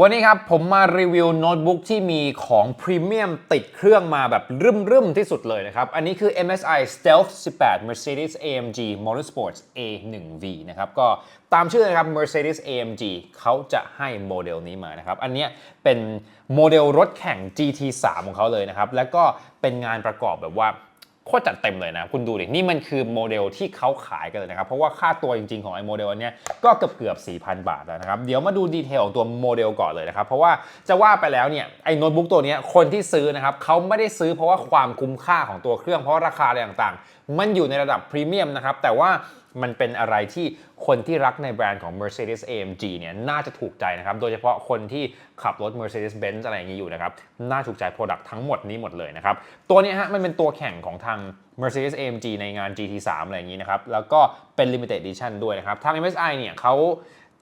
วันนี้ครับผมมารีวิวโน้ตบุ๊กที่มีของพรีเมียมติดเครื่องมาแบบรึมๆที่สุดเลยนะครับ อันนี้คือ MSI Stealth 18 Mercedes AMG Motorsports A1V นะครับ ก็ตามชื่อนะครับ Mercedes AMG เขาจะให้โมเดลนี้มานะครับ อันนี้เป็นโมเดลรถแข่ง GT3 ของเขาเลยนะครับ แล้วก็เป็นงานประกอบแบบว่า โคตรจัดเต็มเลยนะ คุณดูดิ นี่มันคือโมเดลที่เขาขายกันเลยนะครับ เพราะว่าค่าตัวจริงๆ ของไอ้โมเดลอันนี้ก็เกือบเกือบ4,000 บาทแล้วนะครับ เดี๋ยวมาดูดีเทลของตัวโมเดลก่อนเลยนะครับ เพราะว่าจะว่าไปแล้วเนี่ยไอ้โน้ตบุ๊กตัวนี้คนที่ซื้อนะครับเขาไม่ได้ซื้อเพราะว่าความคุ้มค่าของตัวเครื่องเพราะราคาอะไรต่างๆ มันอยู่ในระดับพรีเมียมนะครับแต่ว่า มันเป็นอะไรที่คนที่รักในแบรนด์ของ Mercedes AMG เนี่ยน่าจะถูกใจนะครับ โดยเฉพาะคนที่ขับรถ Mercedes-Benz อะไรอย่างนี้อยู่นะครับ น่าถูกใจ Product ทั้งหมดนี้หมดเลยนะครับ ตัวนี้ฮะมันเป็นตัวแข่งของทาง Mercedes AMG ในงาน GT3 อะไรอย่างนี้นะครับ แล้วก็เป็น Limited Edition ด้วยนะครับ ทาง MSI เนี่ยเขา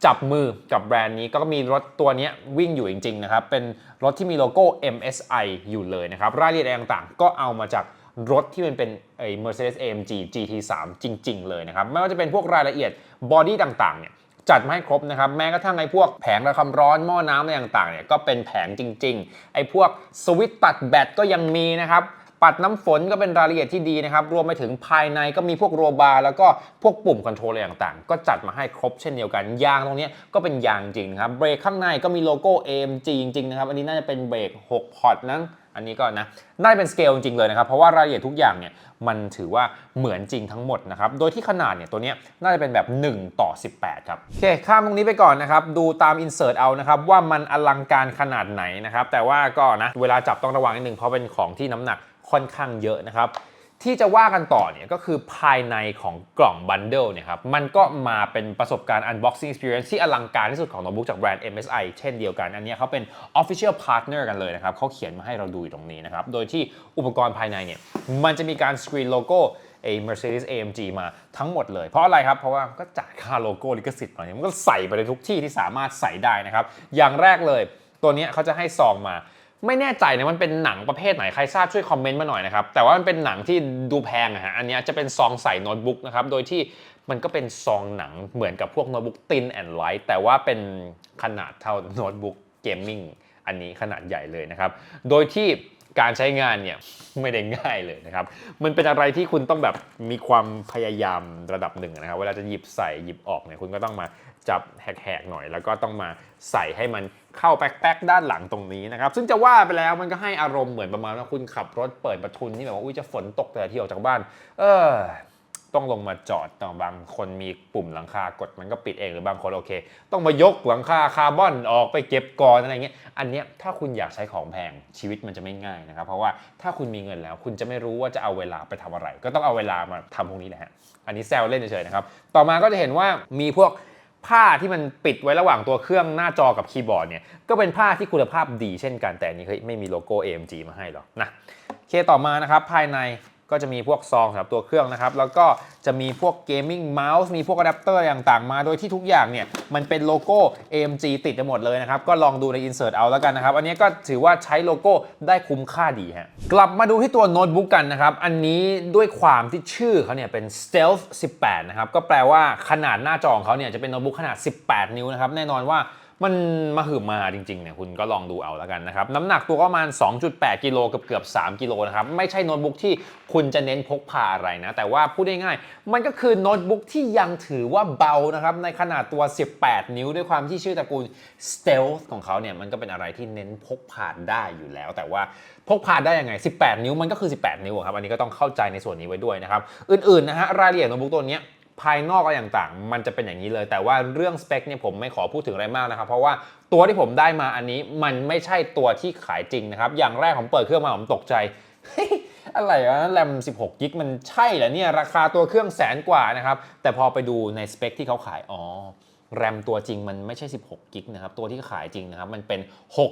จับมือกับแบรนด์นี้ก็มีรถตัวนี้วิ่งอยู่จริงๆนะครับ เป็นรถที่มีโลโก้ MSI อยู่เลยนะครับ รายละเอียดต่างๆ ก็เอามาจาก รถที่มันเป็นไอ้ Mercedes AMG GT3 จริง ๆ เลยนะครับ ไม่ว่าจะเป็นพวกรายละเอียดบอดี้ต่าง ๆ เนี่ยจัดมาให้ครบนะครับ แม้กระทั่งไอ้พวกแผงระคำร้อนหม้อน้ำอะไรต่าง ๆ เนี่ยก็เป็นแผงจริง ๆ ไอ้พวกสวิตช์ตัดแบตก็ยังมีนะครับปัดน้ำฝนก็เป็นรายละเอียดที่ดีนะครับ รวมไปถึงภายในก็มีพวกโรบาร์แล้วก็พวกปุ่มคอนโทรลอะไรต่างๆ ก็จัดมาให้ครบเช่นเดียวกัน ยางตรงนี้ก็เป็นยางจริงครับ เบรกข้างในก็มีโลโก้ AMG จริงๆนะครับ อันนี้น่าจะเป็นเบรก 6 พอร์ตนะ อันนี้ก็นะน่าจะเป็นสเกลจริงๆเลยนะครับ เพราะว่ารายละเอียดทุกอย่างเนี่ยมันถือว่าเหมือนจริงทั้งหมดนะครับ โดยที่ขนาดเนี่ยตัวเนี้ยน่าจะเป็นแบบ 1 ต่อ 18 ครับ โอเค ข้ามตรงนี้ไปก่อนนะครับ ดูตามอินเสิร์ตเอานะครับ ว่ามันอลังการขนาดไหนนะครับ แต่ว่าก็นะ เวลาจับต้องระวังนิดนึงเพราะเป็นของที่น้ำหนักค่อนข้างเยอะนะครับ ที่จะว่ากันต่อเนี่ยก็คือภายในของกล่องบันเดิลเนี่ยครับมันก็มาเป็นประสบการณ์ unboxing experience ที่อลังการที่สุดของโน้ตบุ๊กจากแบรนด์ MSI เช่นเดียวกัน อันนี้เขาเป็น official partner กันเลยนะครับเขาเขียนมาให้เราดูอยู่ตรงนี้นะครับ โดยที่อุปกรณ์ภายในเนี่ยมันจะมีการสกรีนโลโก้ไอ้ Mercedes AMG มาทั้งหมดเลย เพราะอะไรครับ เพราะว่าก็จ่ายค่าโลโก้ลิขสิทธิ์มาเนี่ยมันก็ใส่ไปในทุกที่ที่สามารถใส่ได้นะครับอย่างแรกเลย ตัวนี้เขาจะให้ซองมา ไม่แน่ใจนะมันเป็นหนังประเภทไหนใครทราบช่วยคอมเมนต์มาหน่อยนะครับ แต่ว่ามันเป็นหนังที่ดูแพงอะฮะอันนี้จะเป็นซองใส่โน้ตบุ๊กนะครับโดยที่มันก็เป็นซองหนังเหมือนกับพวกโน้ตบุ๊กตินแอนด์ไลท์แต่ว่าเป็นขนาดเท่าโน้ตบุ๊กเกมมิ่งอันนี้ขนาดใหญ่เลยนะครับ โดยที่การใช้งานเนี่ยไม่ได้ง่ายเลยนะครับ มันเป็นอะไรที่คุณต้องแบบมีความพยายามระดับหนึ่งนะครับ เวลาจะหยิบใส่หยิบออกเนี่ยคุณก็ต้องมา จับแหกๆหน่อย แล้วก็ต้องมาใส่ให้มันเข้าแป๊กๆด้านหลังตรงนี้นะครับ ซึ่งจะว่าไปแล้วมันก็ให้อารมณ์เหมือนประมาณว่าคุณขับรถเปิดประทุนที่แบบว่าอุ้ยจะฝนตกแต่ที่ออกจากบ้าน เออต้องลงมาจอดแต่บางคนมีปุ่มหลังคากดมันก็ปิดเองหรือบางคนโอเค ต้องมายกหลังคาคาร์บอนออกไปเก็บก่อนอะไรเงี้ยอันเนี้ยถ้าคุณอยากใช้ของแพงชีวิตมันจะไม่ง่ายนะครับ เพราะว่าถ้าคุณมีเงินแล้ว คุณจะไม่รู้ว่าจะเอาเวลาไปทำอะไร ก็ต้องเอาเวลามาทำพวกนี้แหละฮะอันนี้แซวเล่นเฉยๆนะครับต่อมาก็จะเห็นว่ามีพวก ผ้าที่มันปิดไว้ระหว่างตัวเครื่องหน้าจอกับคีย์บอร์ดเนี่ยก็เป็นผ้าที่คุณภาพดีเช่นกันแต่นี้เฮ้ยไม่มีโลโก้ AMG มาให้หรอกนะเคต่อมานะครับภายใน ก็จะมีพวกซองสำหรับตัวเครื่องนะครับ แล้วก็จะมีพวกเกมมิ่งเมาส์มีพวกอะแดปเตอร์ต่างๆมา โดยที่ทุกอย่างเนี่ย มันเป็นโลโก้ AMG ติดไปหมดเลยนะครับ ก็ลองดูใน Insert เอาแล้วกันนะครับ อันนี้ก็ถือว่าใช้โลโก้ได้คุ้มค่าดีฮะ กลับมาดูที่ตัวโน้ตบุ๊กกันนะครับ อันนี้ด้วยความที่ชื่อเขาเนี่ยเป็น Stealth 18 นะครับ ก็แปลว่าขนาดหน้าจอของเขาเนี่ยจะเป็นโน้ตบุ๊กขนาด 18 นิ้วนะครับ แน่นอนว่า มันมาหืมมาจริงๆเนี่ยคุณก็ลองดูเอาแล้วกันนะครับ น้ำหนักตัวก็ประมาณ 2.8 กิโลเกือบเกือบ3กิโลนะครับ ไม่ใช่โน้ตบุ๊กที่คุณจะเน้นพกพาอะไรนะ แต่ว่าพูดง่ายๆมันก็คือโน้ตบุ๊กที่ยังถือว่าเบานะครับ ในขนาดตัว 18 นิ้วด้วยความที่ชื่อตระกูล Stealth ของเขาเนี่ยมันก็เป็นอะไรที่เน้นพกพาได้อยู่แล้ว แต่ว่าพกพาได้ยังไง 18 นิ้วมันก็คือ 18 นิ้วครับอันนี้ก็ต้องเข้าใจในส่วนนี้ไว้ด้วยนะครับอื่นๆนะฮะรายละเอียดโน้ตบุ๊กตัวเนี้ย ภายนอกอะไรต่างๆ มันจะเป็นอย่างนี้เลย แต่ว่าเรื่องสเปคเนี่ยผมไม่ขอพูดถึงอะไรมากนะครับ เพราะว่าตัวที่ผมได้มาอันนี้มันไม่ใช่ตัวที่ขายจริงนะครับ อย่างแรกผมเปิดเครื่องมาผมตกใจเฮ้ยอะไรวะแรม 16 กิก มันใช่เหรอเนี่ย ราคาตัวเครื่องแสนกว่านะครับ แต่พอไปดูในสเปคที่เขาขาย อ๋อ แรมตัวจริงมันไม่ใช่ 16 กิกนะครับ ตัวที่ขายจริงนะครับ มันเป็น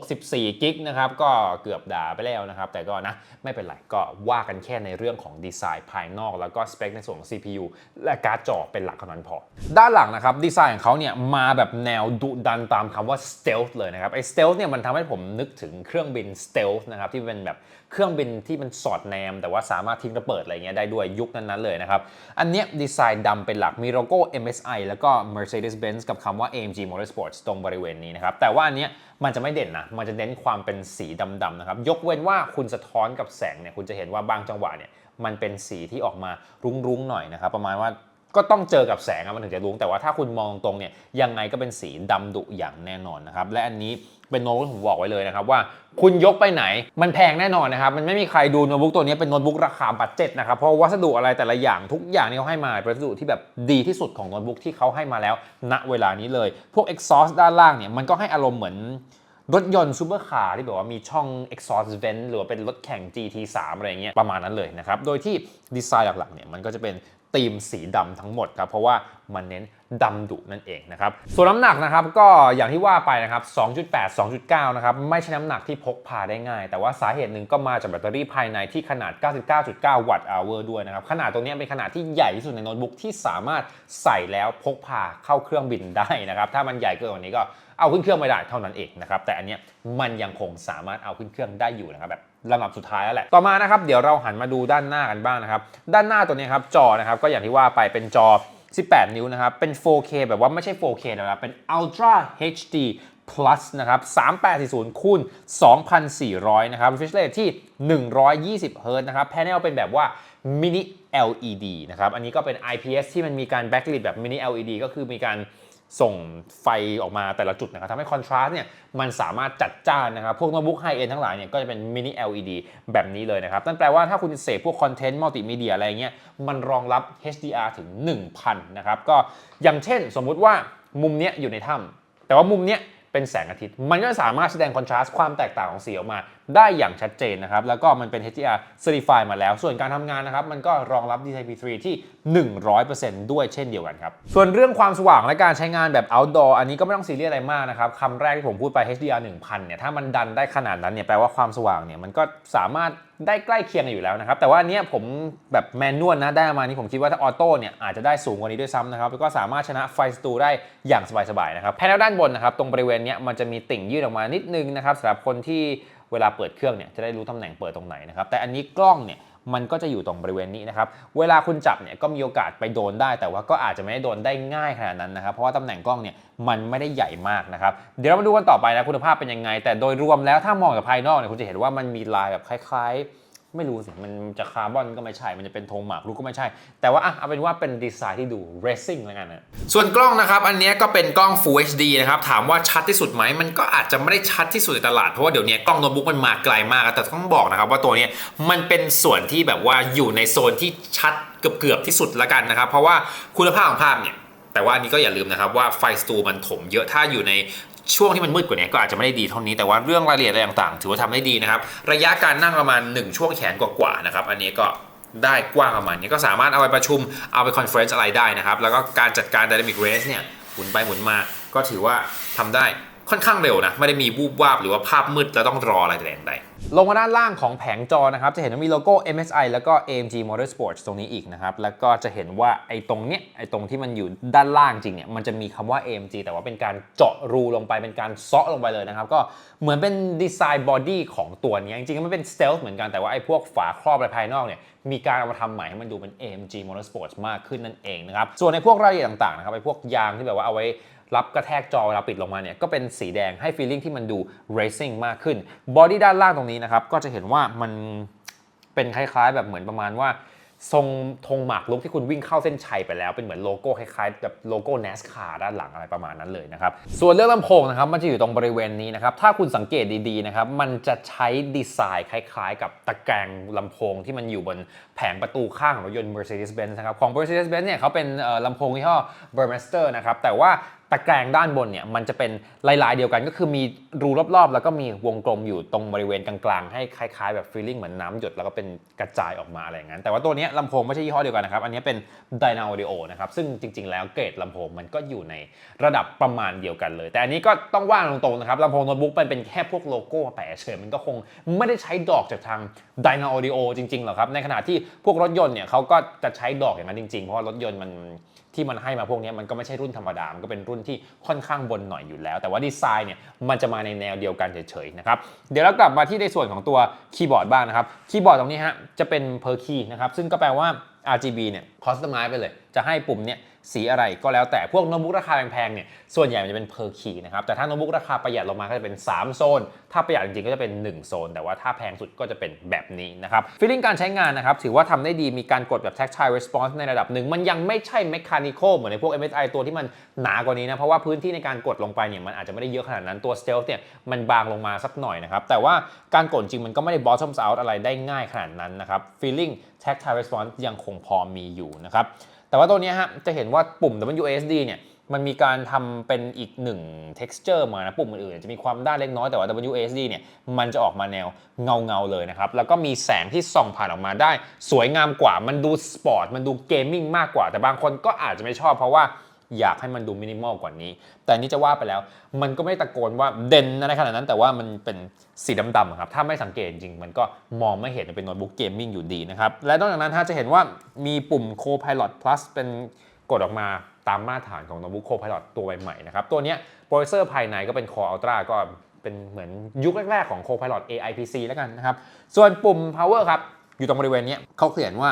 64 กิกนะครับ ก็เกือบด่าไปแล้วนะครับ แต่ก็นะไม่เป็นไร ก็ว่ากันแค่ในเรื่องของดีไซน์ภายนอก แล้วก็สเปคในส่วนของ CPU และการ์ดจอเป็นหลักเท่านั้นพอ ด้านหลังนะครับ ดีไซน์ของเขาเนี่ยมาแบบแนวดุดันตามคำว่า stealth เลยนะครับ ไอ้ stealth เนี่ยมันทำให้ผมนึกถึงเครื่องบิน stealth นะครับ ที่เป็นแบบเครื่องบินที่มันสอดแนม แต่ว่าสามารถทิ้งระเบิดอะไรเงี้ยได้ด้วยยุคนั้นๆเลยนะครับ อันเนี้ยดีไซน์ดำเป็นหลัก มีโลโก้ MSI แล้วก็ Mercedes-Benz กับคำว่า AMG Motorsports ตรงบริเวณนี้นะครับ แต่ว่าอันเนี้ยมันจะไม่เด่นนะ มันจะเน้นความเป็นสีดำๆนะครับ ยกเว้นว่าคุณสะท้อนกับแสงเนี่ย คุณจะเห็นว่าบางจังหวะเนี่ย มันเป็นสีที่ออกมารุ้งๆหน่อยนะครับ ประมาณว่า ก็ต้องเจอกับแสงมันถึงจะรุ้งแต่ว่าถ้าคุณมองตรงเนี่ยยังไงก็เป็นสีดำดุอย่างแน่นอนนะครับและอันนี้เป็นโน้ตที่ผมบอกไว้เลยนะครับว่าคุณยกไปไหน มันแพงแน่นอนนะครับ มันไม่มีใครดูโน้ตบุ๊กตัวนี้เป็นโน้ตบุ๊กราคาบัตเจ็ตนะครับ เพราะวัสดุอะไรแต่ละอย่างทุกอย่างที่เขาให้มาเป็นวัสดุที่แบบดีที่สุดของโน้ตบุ๊กที่เขาให้มาแล้ว ณเวลานี้เลย พวก exhaust ด้านล่างเนี่ยมันก็ให้อารมณ์เหมือนรถยนต์ซูเปอร์คาร์ที่แบบว่ามีช่อง exhaust vent หรือว่าเป็นรถแข่ง GT3 อะไรเงี้ยประมาณนั้นเลยนะครับ โดยที่ดีไซน์หลักๆเนี่ยมันก็จะเป็น ธีมสีดำทั้งหมดครับเพราะว่ามันเน้นดำดุนั่นเองนะครับส่วนน้ำหนักนะครับก็อย่างที่ว่าไปนะครับ 2.8 2.9 นะครับไม่ใช่น้ำหนักที่พกพาได้ง่าย แต่ว่าสาเหตุหนึ่งก็มาจากแบตเตอรี่ภายในที่ขนาด 99.9 วัตต์อเวอร์ด้วยนะครับขนาดตรงนี้เป็นขนาดที่ใหญ่ที่สุดในโน้ตบุ๊กที่สามารถใส่แล้วพกพาเข้าเครื่องบินได้นะครับถ้ามันใหญ่เกินกว่านี้ก็เอาขึ้นเครื่องไม่ได้เท่านั้นเองนะครับแต่อันเนี้ยมันยังคงสามารถเอาขึ้นเครื่องได้อยู่นะครับแบบ ลำดับสุดท้ายแล้วแหละ ต่อมานะครับเดี๋ยวเราหันมาดูด้านหน้ากันบ้างนะครับ ด้านหน้าตัวนี้ครับจอนะครับก็อย่างที่ว่าไปเป็นจอ 18 นิ้วนะครับ เป็น 4K แบบว่าไม่ใช่ 4K แล้วนะเป็น Ultra HD Plus นะครับ3840คูณ2400 นะครับ refresh rate ที่ 120 Hz นะครับ panel เป็นแบบว่า mini LED นะครับ อันนี้ก็เป็น IPS ที่มันมีการ backlit แบบ mini LED ก็คือมีการ ส่งไฟออกมาแต่ละจุดนะครับทำให้คอนทราสต์เนี่ยมันสามารถจัดจ้านนะครับ พวกโน้ตบุ๊กไฮเอ็นทั้งหลายเนี่ยก็จะเป็นมินิ LED แบบนี้เลยนะครับ นั่นแปลว่าถ้าคุณเสพพวกคอนเทนต์มัลติมีเดียอะไรเงี้ยมันรองรับ HDR ถึง 1000 นะครับ ก็อย่างเช่นสมมุติว่ามุมเนี้ยอยู่ในถ้ำแต่ว่ามุมเนี้ย เป็นแสงอาทิตย์ มันก็สามารถแสดงคอนทราสต์ความแตกต่างของสีออกมาได้อย่างชัดเจนนะครับ แล้วก็มันเป็น HDR Certify มาแล้ว ส่วนการทำงานนะครับ มันก็รองรับ DCI-P3 ที่ 100%ด้วยเช่นเดียวกันครับ ส่วนเรื่องความสว่างและการใช้งานแบบ outdoor อันนี้ก็ไม่ต้องซีเรียสอะไรมากนะครับคำแรกที่ผมพูดไป HDR 1000เนี่ยถ้ามันดันได้ขนาดนั้นเนี่ยแปลว่าความสว่างเนี่ยมันก็สามารถ ได้ใกล้เคียงอยู่แล้วนะครับ แต่ว่าอันนี้ผมแบบแมนนวลนะได้มานี้ผมคิดว่าถ้าออโต้เนี่ยอาจจะได้สูงกว่านี้ด้วยซ้ำนะครับแล้วก็สามารถชนะไฟสตูได้อย่างสบายๆนะครับแผนด้านบนนะครับตรงบริเวณเนี้ยมันจะมีติ่งยื่นออกมานิดนึงนะครับสำหรับคนที่เวลาเปิดเครื่องเนี่ยจะได้รู้ตำแหน่งเปิดตรงไหนนะครับแต่อันนี้กล้องเนี่ย มันก็จะอยู่ตรงบริเวณนี้นะครับ เวลาคุณจับเนี่ยก็มีโอกาสไปโดนได้ แต่ว่าก็อาจจะไม่ได้โดนได้ง่ายขนาดนั้นนะครับ เพราะว่าตำแหน่งกล้องเนี่ยมันไม่ได้ใหญ่มากนะครับ เดี๋ยวเรามาดูกันต่อไปนะคุณภาพเป็นยังไง แต่โดยรวมแล้วถ้ามองจากภายนอกเนี่ยคุณจะเห็นว่ามันมีลายแบบคล้ายๆ ไม่รู้สิมันจะคาร์บอนก็ไม่ใช่ มันจะเป็นธงหมากรุกก็ไม่ใช่ แต่ว่าอะเอาเป็นว่าเป็นดีไซน์ที่ดู racing แล้วกันนะส่วนกล้องนะครับ อันนี้ก็เป็นกล้อง Full HD นะครับ ถามว่าชัดที่สุดไหม มันก็อาจจะไม่ได้ชัดที่สุดในตลาด เพราะว่าเดี๋ยวนี้กล้องโน้ตบุ๊กมันมาไกลมาก แต่ต้องบอกนะครับว่าตัวนี้มันเป็นส่วนที่แบบว่าอยู่ในโซนที่ชัดเกือบๆที่สุดแล้วกันนะครับ เพราะว่าคุณภาพของภาพเนี่ยแต่ว่าอันนี้ก็อย่าลืมนะครับว่าไฟสตูมันถมเยอะถ้าอยู่ใน ช่วงที่มันมืดกว่านี้ก็อาจจะไม่ได้ดีเท่านี้แต่ว่าเรื่องรายละเอียดอะไรต่างๆ ถือว่าทำได้ดีนะครับ ระยะการนั่งประมาณ 1 ช่วงแขนกว่าๆนะครับ อันนี้ก็ได้กว้างประมาณนี้ก็สามารถเอาไปประชุมเอาไปคอนเฟรนซ์อะไรได้นะครับ แล้วก็การจัดการ Dynamic Range เนี่ยหมุนไปหมุนมาก็ถือว่าทำได้ ค่อนข้างเร็วนะ ไม่ได้มีวูบวาบหรือว่าภาพมืดแล้วต้องรออะไรแต่อย่างใดลงมาด้านล่างของแผงจอนะครับ จะเห็นว่ามีโลโก้ MSI แล้วก็ AMG Motorsports ตรงนี้อีกนะครับ แล้วก็จะเห็นว่าไอ้ตรงเนี้ยไอ้ตรงที่มันอยู่ด้านล่างจริงเนี่ยมันจะมีคำว่า AMG แต่ว่าเป็นการเจาะรูลงไปเป็นการเซาะลงไปเลยนะครับ ก็เหมือนเป็นดีไซน์บอดี้ของตัวนี้ จริงๆมันเป็นเตลท์เหมือนกันแต่ว่าไอ้พวกฝาครอบอะไรภายนอกเนี่ยมีการเอามาทำใหม่ให้มันดูเป็น AMG Motorsports มากขึ้นนั่นเองนะครับส่วนในพวกรายละเอียดต่างๆนะครับไอ้พวกยางที่แบบว่าเอาไว้ รับกระแทกจอเวลาปิดลงมาเนี่ยก็เป็นสีแดงให้ feeling ที่มันดู racing มากขึ้นบอดี้ด้านล่างตรงนี้นะครับก็จะเห็นว่ามันเป็นคล้ายๆ แบบเหมือนประมาณว่าทรงธงหมากรุกที่คุณวิ่งเข้าเส้นชัยไปแล้วเป็นเหมือนโลโก้คล้ายๆแบบโลโก้ NASCAR ด้านหลังอะไรประมาณนั้นเลยนะครับ ส่วนเรื่องลำโพงนะครับมันจะอยู่ตรงบริเวณนี้นะครับ ถ้าคุณสังเกตดีๆนะครับ มันจะใช้ดีไซน์คล้ายๆ กับตะแกรงลำโพงที่มันอยู่บนแผงประตูข้างของรถยนต์ Mercedes-Benz นะครับ ของ Mercedes-Benz เนี่ยเขาเป็นลำโพงยี่ห้อ Burmester นะครับ แต่ว่า ตะแกรงด้านบนเนี่ยมันจะเป็นลายๆเดียวกัน ก็คือมีรูรอบๆ แล้วก็มีวงกลมอยู่ตรงบริเวณกลางๆให้คล้ายๆแบบฟีลลิ่งเหมือนน้ำหยดแล้วก็เป็นกระจายออกมาอะไรอย่างนั้น แต่ว่าตัวนี้ลำโพงไม่ใช่ยี่ห้อเดียวกันนะครับ อันนี้เป็น Dyna Audio นะครับ ซึ่งจริงๆแล้วเกรดลำโพงมันก็อยู่ในระดับประมาณเดียวกันเลย แต่อันนี้ก็ต้องว่างตรงๆนะครับลำโพงโน้ตบุ๊กมันเป็นแค่พวกโลโก้แปะเฉยมันก็คงไม่ได้ใช้ดอกจากทาง Dyna Audio จริงๆหรอกครับในขณะที่พวกรถยนต์เนี่ยเขาก็จะใช้ดอกอย่างนั้นจริงๆ เพราะว่ารถยนต์มันที่มันให้มาพวกนี้มันก็ไม่ใช่รุ่นธรรมดา มันก็เป็นรุ่นที่ค่อนข้างบนหน่อยอยู่แล้ว แต่ว่าดีไซน์เนี่ยมันจะมาในแนวเดียวกันเฉยๆนะครับ เดี๋ยวเรากลับมาที่ในส่วนของตัวคีย์บอร์ดบ้างนะครับ คีย์บอร์ดตรงนี้ฮะจะเป็น per key นะครับ ซึ่งก็แปลว่า RGB เนี่ย customize ไปเลย จะให้ปุ่มเนี่ย สีอะไรก็แล้วแต่พวกโน้ตบุ๊กราคาแพงๆเนี่ยส่วนใหญ่มันจะเป็น per key นะครับแต่ถ้าโน้ตบุ๊กราคาประหยัดลงมาก็จะเป็น 3 โซน ถ้าประหยัดจริงๆก็จะเป็น 1 โซน แต่ว่าถ้าแพงสุดก็จะเป็นแบบนี้นะครับฟีลลิ่งการใช้งานนะครับถือว่าทำได้ดีมีการกดแบบ tactile response ในระดับหนึ่งมันยังไม่ใช่ mechanical เหมือนในพวก MSI ตัวที่มันหนากว่านี้นะเพราะว่าพื้นที่ในการกดลงไปเนี่ยมันอาจจะไม่ได้เยอะขนาดนั้นตัว stealth เนี่ยมันบางลงมาสักหน่อยนะครับแต่ว่าการกดจริงมันก็ไม่ได้ bottom out อะไรได้ง่ายขนาดนั้นนะครับ feeling tactile response ยังคงพอมีอยู่นะครับ แต่ว่าตัวนี้ฮะจะเห็นว่าปุ่ม WSD เนี่ยมันมีการทำเป็นอีกหนึ่ง texture มานะปุ่มอื่นๆจะมีความด้านเล็กน้อยแต่ว่า WSD เนี่ยมันจะออกมาแนวเงาเงาๆเลยนะครับ แล้วก็มีแสงที่ส่องผ่านออกมาได้ สวยงามกว่ามันดูสปอร์ตมันดูเกมมิ่งมากกว่า แต่บางคนก็อาจจะไม่ชอบเพราะว่า อยากให้มันดูมินิมอลกว่านี้ แต่นี่จะว่าไปแล้ว มันก็ไม่ตะโกนว่าเด่นอะไรขนาดนั้น แต่ว่ามันเป็นสีดำๆครับ ถ้าไม่สังเกตจริง มันก็มองไม่เห็นเป็นโน้ตบุ๊กเกมมิ่งอยู่ดีนะครับ และนอกจากนั้นถ้าจะเห็นว่ามีปุ่ม Copilot Plus เป็นกดออกมาตามมาตรฐานของโน้ตบุ๊ก Copilot ตัวใหม่ๆนะครับ ตัวนี้โปรเซสเซอร์ภายในก็เป็น Core Ultra ก็เป็นเหมือนยุคแรกๆของ Copilot AI PC แล้วกันนะครับ ส่วนปุ่ม Power ครับ อยู่ตรงบริเวณนี้เขาเขียนว่า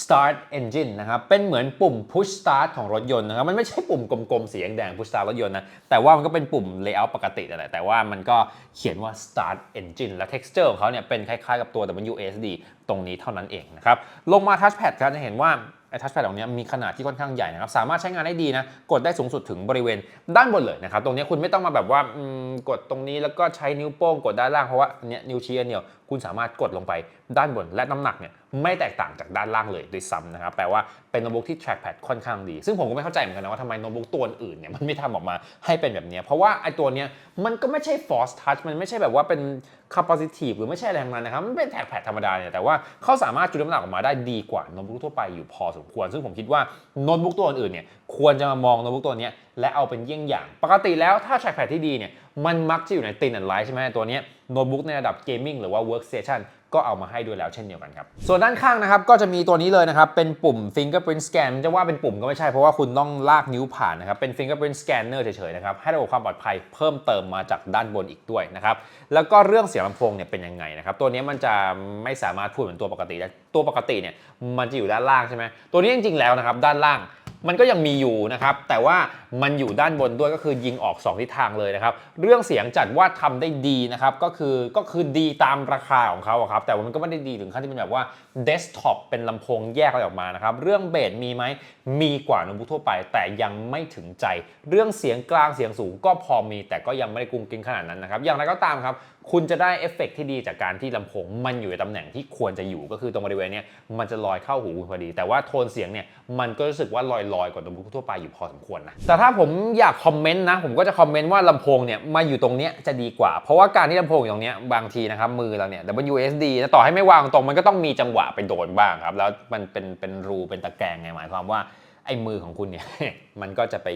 Start Engine นะครับ เป็นเหมือนปุ่ม Push Start ของรถยนต์นะครับ มันไม่ใช่ปุ่มกลมๆ สีแดงๆ Push Start รถยนต์นะ แต่ว่ามันก็เป็นปุ่ม Layout ปกตินั่แหละ แต่ว่ามันก็เขียนว่า Start Engine และ Texture ของเขาเนี่ยเป็นคล้ายๆกับตัว WSD ตรงนี้เท่านั้นเองนะครับ ลงมา Touchpad ครับจะเห็นว่าไอ้ทัชแพดตรงนี้มีขนาดที่ค่อนข้างใหญ่นะครับ สามารถใช้งานได้ดีนะ กดได้สูงสุดถึงบริเวณด้านบนเลยนะครับ ตรงนี้คุณไม่ต้องมาแบบว่ากดตรงนี้แล้วก็ใช้นิ้วโป้งกดด้านล่างเพราะว่าเนี้ยนิ้วชี้อันเดียวคุณสามารถกดลงไปด้านบนและน้ำหนักเนี่ยไม่แตกต่างจากด้านล่างเลยด้วยซ้ำนะครับแปลว่าเป็นโน้ตบุ๊กที่ trackpad ค่อนข้างดี ซึ่งผมก็ไม่เข้าใจเหมือนกันนะว่าทำไมโน้ตบุ๊กตัวอื่นเนี่ยมันไม่ทำออกมาให้เป็นแบบนี้ เพราะว่าไอ้ตัวเนี้ยมันก็ไม่ใช่ force touch มันไม่ใช่แบบว่าเป็น capacitive หรือไม่ใช่อะไรทั้งนั้นนะครับมันเป็นแท็กแพดธรรมดาเนี่ยแต่ว่าเขาสามารถจุดน้ำหนักออกมาได้ดีกว่าโน้ตบุ๊กทั่วไปอยู่พอสมควร ซึ่งผมคิดว่าโน้ตบุ๊กตัวอื่นเนี่ยควรจะมามองโน้ตบุ๊กตัวเนี้ยและเอาเป็นเยี่ยงอย่าง ปกติแล้วถ้าแท็กแพดที่ดีเนี่ย มันมักจะอยู่ในตินแอนไลท์ใช่ไหมตัวนี้โน้ตบุ๊กในระดับเกมมิ่งหรือว่า workstation ก็เอามาให้ด้วยแล้วเช่นเดียวกันครับ ส่วนด้านข้างนะครับก็จะมีตัวนี้เลยนะครับ เป็นปุ่ม fingerprint scan จะว่าเป็นปุ่มก็ไม่ใช่เพราะว่าคุณต้องลากนิ้วผ่านนะครับ เป็น fingerprint scanner เฉยๆนะครับ ให้ระบบความปลอดภัยเพิ่มเติมมาจากด้านบนอีกด้วยนะครับ แล้วก็เรื่องเสียงลำโพงเนี่ยเป็นยังไงนะครับ ตัวนี้มันจะไม่สามารถพูดเหมือนตัวปกติได้ตัวปกติเนี่ยมันจะอยู่ด้านล่างใช่ไหมตัวนี้จริงๆแล้วนะครับด้านล่าง มันก็ยังมีอยู่นะครับ แต่ว่ามันอยู่ด้านบนด้วยก็คือยิงออก 2 ทิศทางเลยนะครับ เรื่องเสียงจัดว่าทำได้ดีนะครับ ก็คือก็คือดีตามราคาของเขาครับ แต่ว่ามันก็ไม่ได้ดีถึงขั้นที่เป็นแบบว่าเดสก์ท็อปเป็นลำโพงแยกอะไรออกมานะครับ เรื่องเบสมีไหมมีกว่าโน้ตบุ๊กทั่วไป แต่ยังไม่ถึงใจ เรื่องเสียงกลางเสียงสูงก็พอมี แต่ก็ยังไม่ได้กุ้งกิ้งขนาดนั้นนะครับ อย่างไรก็ตามครับ คุณจะได้เอฟเฟกต์ที่ดีจากการที่ลำโพงมันอยู่ในตำแหน่งที่ควรจะอยู่ก็คือตรงบริเวณนี้มันจะลอยเข้าหูคุณพอดี แต่ว่าโทนเสียงเนี่ยมันก็รู้สึกว่าลอยๆกว่าตบุ๊กทั่วไปอยู่พอสมควรนะแต่ถ้าผมอยากคอมเมนต์นะผมก็จะคอมเมนต์ว่าลำโพงเนี่ยมาอยู่ตรงนี้จะดีกว่า เพราะว่าการที่ลำโพงอยู่ตรงนี้บางทีนะครับมือเราเนี่ย WSD นะต่อให้ไม่วางตรงมันก็ต้องมีจังหวะไปโดนบ้างครับแล้วมันเป็นเป็นรูเป็นตะแกรงไงหมายความว่าไอ้มือของคุณเนี่ยมันก็จะไป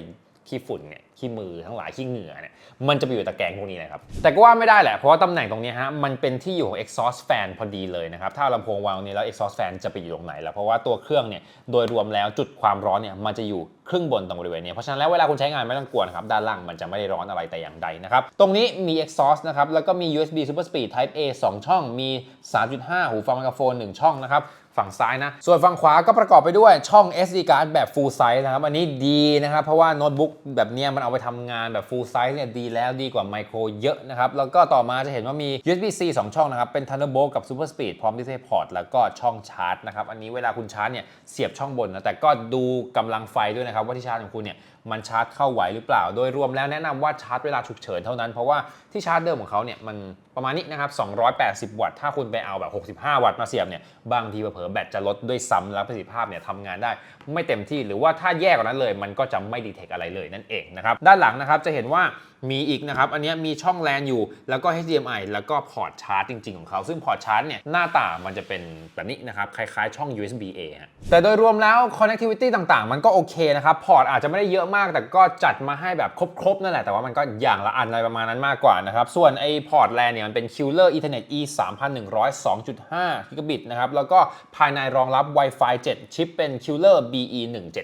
ขี้ฝุ่นเนี่ยขี้มือทั้งหลายขี้เหงื่อเนี่ยมันจะไปอยู่ตะแกรงพวกนี้นะครับแต่ก็ว่าไม่ได้แหละเพราะว่าตำแหน่งตรงนี้ฮะมันเป็นที่อยู่ของ exhaust fan พอดีเลยนะครับถ้าลำโพงวางตรงนี้แล้ว exhaust fan จะไปอยู่ตรงไหนล่ะเพราะว่าตัวเครื่องเนี่ยโดยรวมแล้วจุดความร้อนเนี่ยมันจะอยู่ครึ่งบนตรงบริเวณนี้เพราะฉะนั้นแล้วเวลาคุณใช้งานไม่ต้องกลัวนะครับด้านล่างมันจะไม่ได้ร้อนอะไรแต่อย่างใดนะครับตรงนี้มี exhaust นะครับแล้วก็มี USB Super Speed Type A 2 ช่องมี 3.5 หูฟังไมโครโฟน 1 ช่องนะครับ ฝั่งซ้ายนะ ส่วนฝั่งขวาก็ประกอบไปด้วยช่อง SD card แบบ full size นะครับ อันนี้ดีนะครับ เพราะว่าโน้ตบุ๊กแบบนี้มันเอาไปทำงานแบบ full size เนี่ยดีแล้วดีกว่าไมโครเยอะนะครับ แล้วก็ต่อมาจะเห็นว่ามี USB C 2 ช่องนะครับ เป็น Thunderbolt กับ Super Speed พร้อม Display Port แล้วก็ช่องชาร์จนะครับ อันนี้เวลาคุณชาร์จเนี่ยเสียบช่องบนนะ แต่ก็ดูกำลังไฟด้วยนะครับว่าที่ชาร์จของคุณเนี่ยมันชาร์จเข้าไหวหรือเปล่า โดยรวมแล้วแนะนำว่าชาร์จเวลาฉุกเฉินเท่านั้น เพราะว่าที่ชาร์จเดิมของเขาเนี่ยมันประมาณนี้นะครับ 280 วัตต์ ถ้าคุณไปเอาแบบ 65 วัตต์มาเสียบเนี่ย บางทีเผลอแบตจะลดด้วยซ้ำแล้วประสิทธิภาพเนี่ยทำงานได้ไม่เต็มที่ หรือว่าถ้าแยกกว่านั้นเลย มันก็จะไม่ดีเทคอะไรเลยนั่นเองนะครับ ด้านหลังนะครับจะเห็นว่ามีอีกนะครับ อันนี้มีช่องแลนอยู่ แล้วก็ HDMI แล้วก็พอร์ตชาร์จจริง ๆ ของเขา ซึ่งพอร์ตชาร์จเนี่ยหน้าตามันจะเป็นแบบนี้นะครับ คล้ายๆช่อง USB A ฮะ แต่โดยรวมแล้ว connectivity ต่างๆ มันก็โอเคนะครับ พอร์ตอาจจะไม่ได้เยอะมาก แต่ก็จัดมาให้แบบครบๆนั่นแหละ แต่ว่ามันก็อย่างละอันอะไรประมาณนั้นมากกว่านะครับ ส่วนไอ้พอร์ตแลนเนี่ยมันเป็น Killer Ethernet E 3100 2.5 gigabit นะครับแล้วก็ภายในรองรับ Wi-Fi 7 ชิปเป็น Killer BE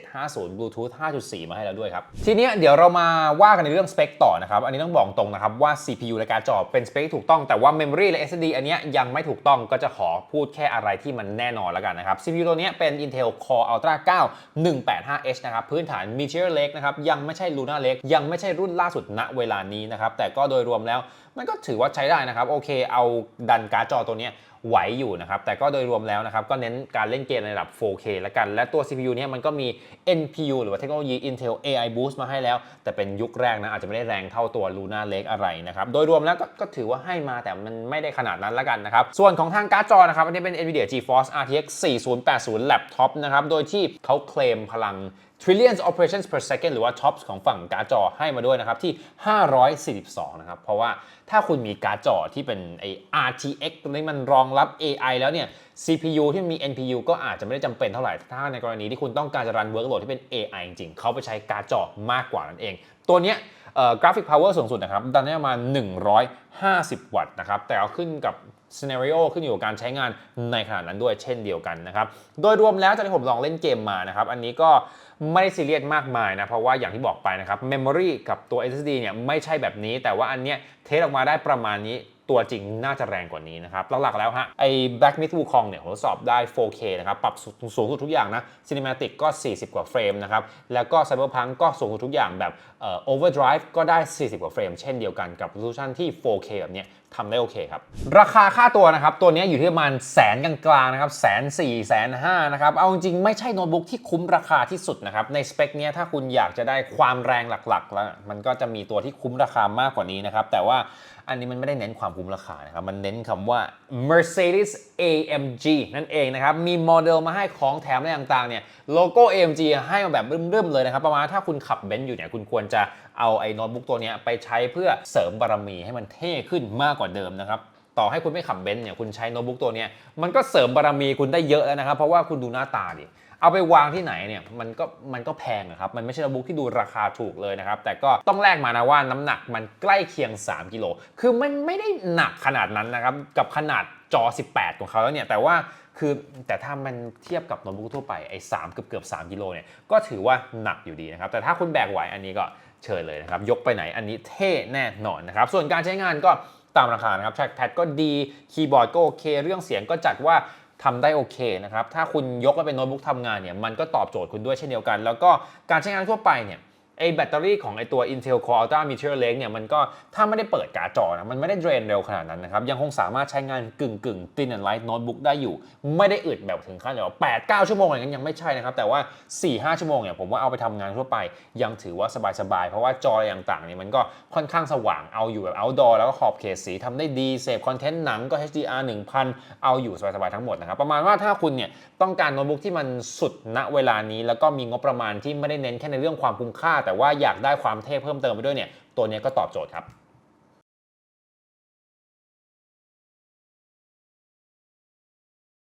1750 Bluetooth 5.4 มาให้แล้วด้วยครับ ทีนี้เดี๋ยวเรามาว่ากันในเรื่องสเปคต่อนะครับ อันนี้ต้องบอกตรงนะครับว่า CPU และการ์ดจอเป็นสเปคที่ถูกต้องแต่ว่า Memory และ SSD อันนี้ยังไม่ถูกต้องก็จะขอพูดแค่อะไรที่มันแน่นอนแล้วกันนะครับ CPU ตัวนี้เป็น Intel Core Ultra 9 185H นะครับพื้นฐาน Meteor Lake นะครับยังไม่ใช่ Luna Lake ยังไม่ใช่รุ่นล่าสุดณเวลานี้นะครับแต่ก็โดยรวมแล้ว มันก็ถือว่าใช้ได้นะครับโอเค เอาดันการ์ดจอตัวนี้ไหวอยู่นะครับ แต่ก็โดยรวมแล้วนะครับ ก็เน้นการเล่นเกมในระดับ 4K แล้วกัน และตัว CPU เนี่ยมันก็มี NPU หรือว่าเทคโนโลยี Intel AI Boost มาให้แล้ว แต่เป็นยุคแรกนะ อาจจะไม่ได้แรงเท่าตัว Luna Lake อะไรนะครับ โดยรวมแล้วก็ก็ถือว่าให้มาแต่มันไม่ได้ขนาดนั้นล้วกันนะครับ ส่วนของทางการ์ดจอนะครับ อันนี้เป็น NVIDIA GeForce RTX 4080 Laptop นะครับ โดยที่เขาเคลมพลัง trillions operations per second หรือว่า TOPS ของฝั่งการ์ดจอให้มาด้วยนะครับที่ 542 นะครับ เพราะว่าถ้าคุณมีการ์ดจอที่เป็นไอ RTX ตัวนี้มันรองรับ AI แล้วเนี่ย CPU ที่มี NPU ก็อาจจะไม่ได้จำเป็นเท่าไหร่ ถ้าในกรณีที่คุณต้องการจะรัน workload ที่เป็น AI จริงๆเขาไปใช้การ์ดจอมากกว่านั่นเอง ตัวเนี้ยกราฟิกพาวเวอร์สูงสุดนะครับดันได้ประมาณ 150 วัตต์นะครับ แต่เอาขึ้นกับ scenario ขึ้นอยู่กับการใช้งานในขนาดนั้นด้วยเช่นเดียวกันนะครับโดยรวมแล้วจากที่ผมลองเล่นเกมมานะครับอันนี้ก็ไม่ได้ซีเรียสมากมายนะเพราะว่าอย่างที่บอกไปนะครับ memory กับตัว SSD เนี่ยไม่ใช่แบบนี้ แต่ว่าอันเนี้ยเทสออกมาได้ประมาณนี้ตัวจริงน่าจะแรงกว่านี้นะครับ หลักๆแล้วฮะ ไอ้ Black Myth Wukong เนี่ยผมทดสอบได้ 4K นะครับ ปรับสูงสุดทุกอย่างนะ Cinematic ก็ 40 กว่าเฟรมนะครับ แล้วก็ Cyberpunk ก็สูงสุดทุกอย่างแบบเอ่อ Overdrive ก็ได้ 40 กว่าเฟรม เช่นเดียวกันกับ resolution ที่ 4K แบบเนี้ยทำได้โอเคครับ ราคาค่าตัวนะครับ ตัวนี้อยู่ที่ประมาณแสนกลางๆนะครับแสนสี่แสนห้านะครับ เอาจริงไม่ใช่โน้ตบุ๊กที่คุ้มราคาที่สุดนะครับ ในสเปคเนี้ยถ้าคุณอยากจะได้ความแรงหลักๆ แล้ว มันก็จะมีตัวที่คุ้มราคามากกว่านี้นะครับ แต่ว่าอันนี้มันไม่ได้เน้นความคุ้มราคานะครับ มันเน้นคำว่า Mercedes AMG นั่นเองนะครับ มีโมเดลมาให้ของแถมอะไรต่างๆเนี่ย โลโก้ AMG ให้มาแบบเรึมๆเลยนะครับ ประมาณถ้าคุณขับเบนซ์อยู่เนี่ย คุณควรจะ เอาไอ้โน้ตบุ๊กตัวนี้ไปใช้เพื่อเสริมบารมีให้มันเท่ขึ้นมากกว่าเดิมนะครับต่อให้คุณไม่ขับเบนซ์เนี่ยคุณใช้โน้ตบุ๊กตัวนี้มันก็เสริมบารมีคุณได้เยอะแล้วนะครับเพราะว่าคุณดูหน้าตาดิเอาไปวางที่ไหนเนี่ยมันก็มันก็แพงนะครับ มันไม่ใช่โน้ตบุ๊กที่ดูราคาถูกเลยนะครับ แต่ก็ต้องแลกมานะว่าน้ำหนักมันใกล้เคียง 3 กิโล คือมันไม่ได้หนักขนาดนั้นนะครับ กับขนาดจอ 18 ของเขาแล้วเนี่ย แต่ว่าคือแต่ถ้ามันเทียบกับโน้ตบุ๊กทั่วไปไอ้สามเกือบเกือบ3กิโลเนี่ยก็ถือว่าหนักอยู่ดีนะครับแต่ถ้าคุณแบกไหวอันนี้ก็ เชิญเลยนะครับ ยกไปไหนอันนี้เท่แน่นอนนะครับ ส่วนการใช้งานก็ตามราคานะครับแทร็กแพดก็ดีคีย์บอร์ดก็โอเค เรื่องเสียงก็จัดว่าทำได้โอเคนะครับ ถ้าคุณยกมาเป็นโน้ตบุ๊กทำงานเนี่ย มันก็ตอบโจทย์คุณด้วยเช่นเดียวกัน แล้วก็การใช้งานทั่วไปเนี่ย ไอแบตเตอรี่ของไอตัว Intel Core Ultra Meteor Lake เนี่ยมันก็ถ้าไม่ได้เปิดการ์ดจอนะมันไม่ได้เดรนเร็วขนาดนั้นนะครับ ยังคงสามารถใช้งานกึ่งกึ่ง thin and light notebook ได้อยู่ ไม่ได้อึดแบบถึงขั้นแบบแปดเก้าชั่วโมงอะไรเงี้ยยังไม่ใช่นะครับ แต่ว่า 4-5 ชั่วโมงเนี่ยผมว่าเอาไปทำงานทั่วไป ยังถือว่าสบายๆ เพราะว่าจออะไรต่างๆเนี่ยมันก็ค่อนข้างสว่างเอาอยู่แบบ outdoor แล้วก็ขอบเขตสีทำได้ดีเสพคอนเทนต์หนังก็ HDR 1000 เอาอยู่สบายๆทั้งหมดนะครับประมาณว่าถ้าคุณเนี่ยต้องการโน้ตบุ๊กที่มันสุดณเวลานี้ แล้วก็มีงบประมาณที่ไม่ได้เน้นแค่ในเรื่องความคุ้มค่าแต่ว่าอยากได้ความเท่เพิ่มเติมไปด้วยเนี่ยตัวนี้ก็ตอบโจทย์ครับ